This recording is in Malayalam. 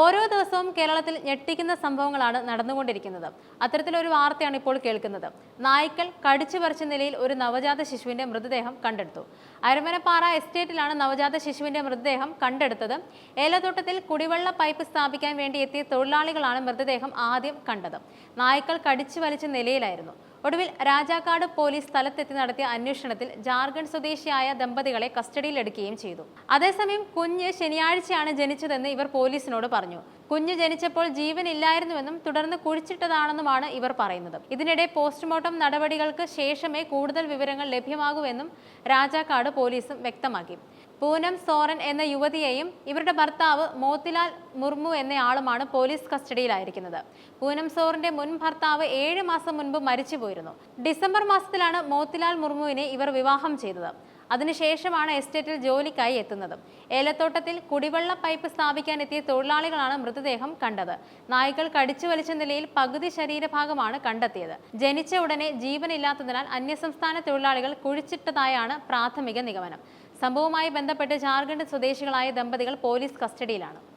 ഓരോ ദിവസവും കേരളത്തിൽ ഞെട്ടിക്കുന്ന സംഭവങ്ങളാണ് നടന്നുകൊണ്ടിരിക്കുന്നത്. അത്തരത്തിലൊരു വാർത്തയാണ് ഇപ്പോൾ കേൾക്കുന്നത്. നായ്ക്കൾ കടിച്ചു പറിച്ച നിലയിൽ ഒരു നവജാത ശിശുവിന്റെ മൃതദേഹം കണ്ടെടുത്തു. അരമനപ്പാറ എസ്റ്റേറ്റിലാണ് നവജാത ശിശുവിന്റെ മൃതദേഹം കണ്ടെടുത്തത്. ഏലത്തോട്ടത്തിൽ കുടിവെള്ള പൈപ്പ് സ്ഥാപിക്കാൻ വേണ്ടി എത്തിയ തൊഴിലാളികളാണ് മൃതദേഹം ആദ്യം കണ്ടത്. നായ്ക്കൾ കടിച്ചു വലിച്ച നിലയിലായിരുന്നു. ഒടുവിൽ രാജാക്കാട് പോലീസ് സ്ഥലത്തെത്തി നടത്തിയ അന്വേഷണത്തിൽ ജാർഖണ്ഡ് സ്വദേശിയായ ദമ്പതികളെ കസ്റ്റഡിയിലെടുക്കുകയും ചെയ്തു. അതേസമയം കുഞ്ഞ് ശനിയാഴ്ചയാണ് ജനിച്ചതെന്ന് ഇവർ പോലീസിനോട് പറഞ്ഞു. കുഞ്ഞ് ജനിച്ചപ്പോൾ ജീവനില്ലായിരുന്നുവെന്നും തുടർന്ന് കുഴിച്ചിട്ടതാണെന്നുമാണ് ഇവർ പറയുന്നത്. ഇതിനിടെ പോസ്റ്റ്മോർട്ടം നടപടികൾക്ക് ശേഷമേ കൂടുതൽ വിവരങ്ങൾ ലഭ്യമാകൂവെന്നും രാജാക്കാട് പോലീസും വ്യക്തമാക്കി. പൂനം സോറൻ എന്ന യുവതിയെയും ഇവരുടെ ഭർത്താവ് മോത്തിലാൽ മുർമു എന്നയാളുമാണ് പോലീസ് കസ്റ്റഡിയിലായിരിക്കുന്നത്. പൂനം സോറിന്റെ മുൻ ഭർത്താവ് ഏഴ് മാസം മുൻപ് മരിച്ചുപോയിരുന്നു. ഡിസംബർ മാസത്തിലാണ് മോത്തിലാൽ മുർമുവിനെ ഇവർ വിവാഹം ചെയ്തത്. അതിനുശേഷമാണ് എസ്റ്റേറ്റിൽ ജോലിക്കായി എത്തുന്നത്. ഏലത്തോട്ടത്തിൽ കുടിവെള്ള പൈപ്പ് സ്ഥാപിക്കാൻ എത്തിയ തൊഴിലാളികളാണ് മൃതദേഹം കണ്ടത്. നായ്ക്കൾ കടിച്ചു വലിച്ച നിലയിൽ പകുതി ശരീരഭാഗമാണ് കണ്ടെത്തിയത്. ജനിച്ച ഉടനെ ജീവനില്ലാത്തതിനാൽ അന്യസംസ്ഥാന തൊഴിലാളികൾ കുഴിച്ചിട്ടതായാണ് പ്രാഥമിക നിഗമനം. സംഭവവുമായി ബന്ധപ്പെട്ട് ജാർഖണ്ഡ് സ്വദേശികളായ ദമ്പതികൾ പോലീസ് കസ്റ്റഡിയിലാണ്.